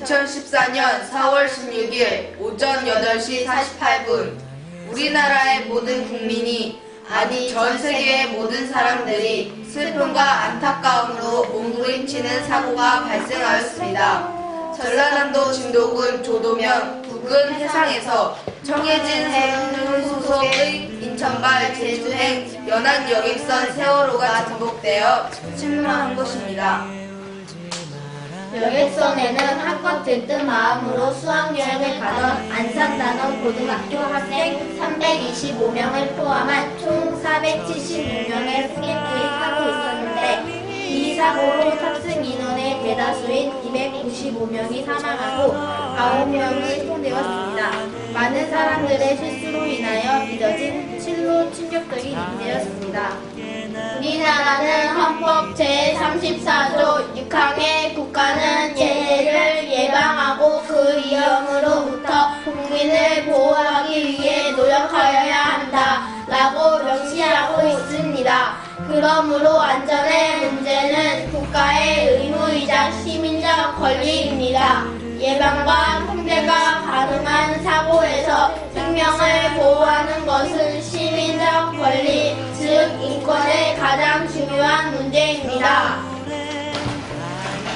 2014년 4월 16일 오전 8시 48분 우리나라의 모든 국민이 아니 전 세계의 모든 사람들이 슬픔과 안타까움으로 몸부림치는 사고가 발생하였습니다. 전라남도 진도군 조도면 북은 해상에서 청해진 해운 소속의 인천발 제주행 연안 여객선 세월호가 전복되어 침몰한 것입니다. 여객선에는 한껏 들뜬 마음으로 수학여행을 가던 안산단원 고등학교 학생 325명을 포함한 총 476명의 승객들이 타고 있었는데 이 사고로 탑승 인원의 대다수인 295명이 사망하고 9명이 손되었습니다. 많은 사람들의 실수로 인하여 빚어진 칠로 충격적인 일이었습니다. 우리나라는 헌법 제34조 6항에 국가는 재해를 예방하고 그 위험으로부터 국민을 보호하기 위해 노력하여야 그러므로 안전의 문제는 국가의 의무이자 시민적 권리입니다. 예방과 통제가 가능한 사고에서 생명을 보호하는 것은 시민적 권리, 즉 인권의 가장 중요한 문제입니다.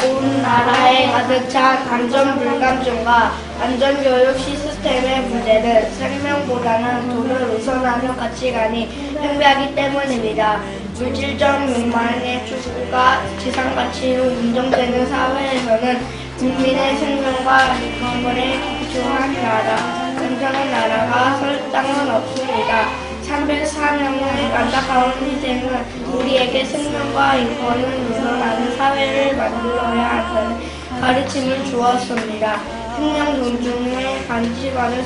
온 나라에 가득 찬 안전 불감증과 안전 교육 시 스템의 문제는 생명보다는 돈을 우선하는 가치관이 팽배하기 때문입니다. 물질적 욕망의 추구가 지상 가치로 인정되는 사회에서는 국민의 생명과 인권에 기초한 나라, 안전한 나라가 설 땅은 없습니다. 304명의 안타까운 희생은 우리에게 생명과 인권을 우선하는 사회를 만들어야 한다는 가르침을 주었습니다. 생명 존중의 가치관을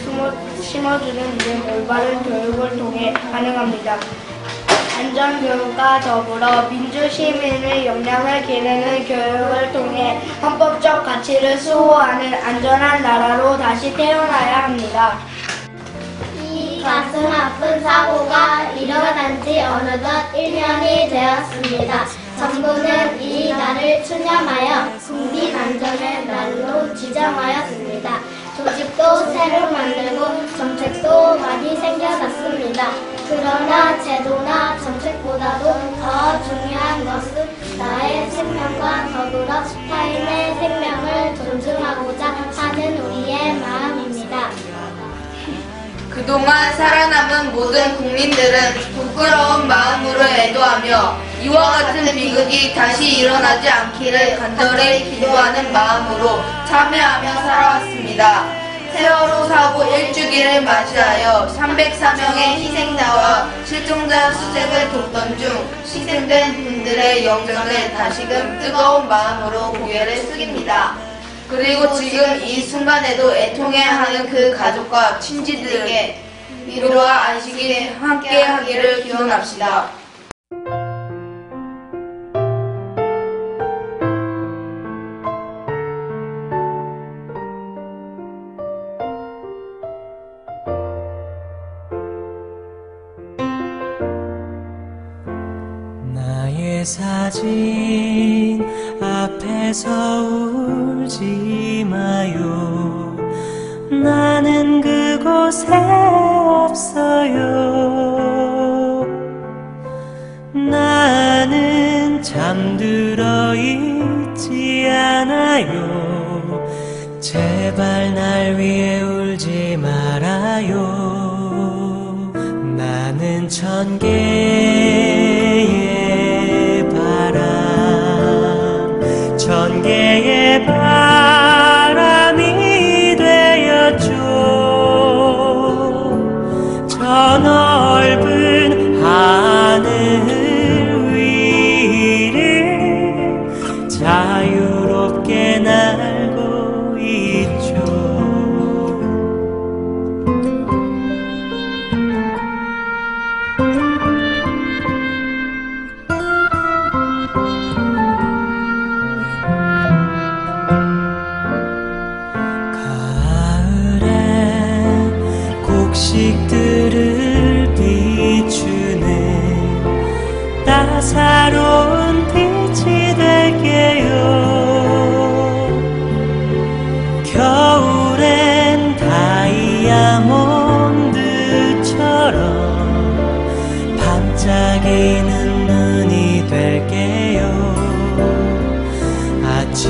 심어주는 일은 올바른 교육을 통해 가능합니다. 안전교육과 더불어 민주시민의 역량을 기르는 교육을 통해 헌법적 가치를 수호하는 안전한 나라로 다시 태어나야 합니다. 이 가슴 아픈 사고가 일어난 지 어느덧 1년이 되었습니다. 정부는 이 날을 추념하여 국민 안전의 날로 지정하였습니다. 조직도 새로 만들고 정책도 많이 생겨났습니다. 그러나 제도나 정책보다도 더 중요한 것은 나의 생명과 더불어 타인의 생명을 존중하고자 하는 우리의 마음입니다. 그동안 살아남은 모든 국민들은 부끄러운 마음으로 애도하며 이와 같은 비극이 다시 일어나지 않기를 간절히 기도하는 마음으로 참여하며 살아왔습니다. 세월호 사고 1주기를 맞이하여 304명의 희생자와 실종자 수색을 돕던 중 희생된 분들의 영전을 다시금 뜨거운 마음으로 고개를 숙입니다. 그리고 지금 이 순간에도 애통해하는 그 가족과 친지들에게 위로와 안식이 함께하기를 기원합시다. 사진 앞에서 울지 마요. 나는 그곳에 없어요. 나는 잠들어 있지 않아요. 제발 날 위해 울지 말아요. 나는 천개 개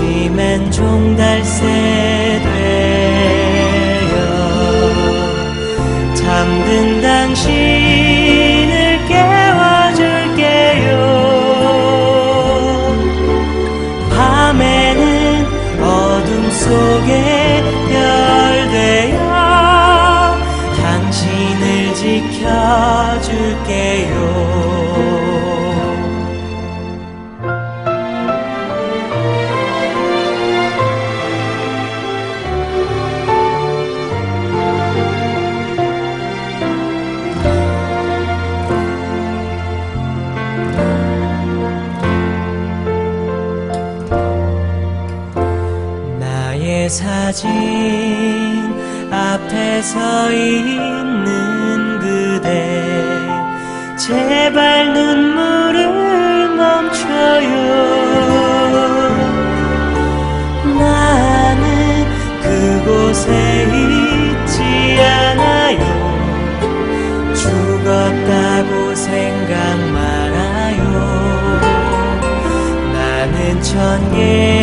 아침엔 종달새 되어 잠든 당신을 깨워줄게요. 밤에는 어둠 속에 별 되어 당신을 지켜줄게요 사진 앞에 서 있는 그대. 제발 눈물을 멈춰요. 나는 그곳에 있지 않아요. 죽었다고 생각 말아요. 나는 천개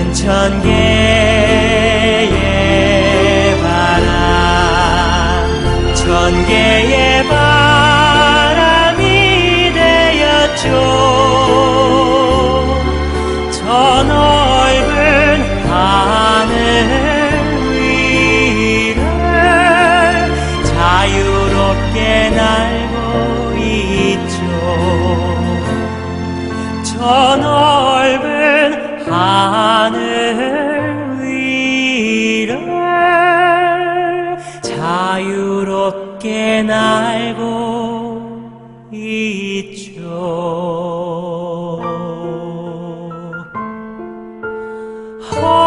나는 천개의 바람 천 개의 바람이 되었죠 好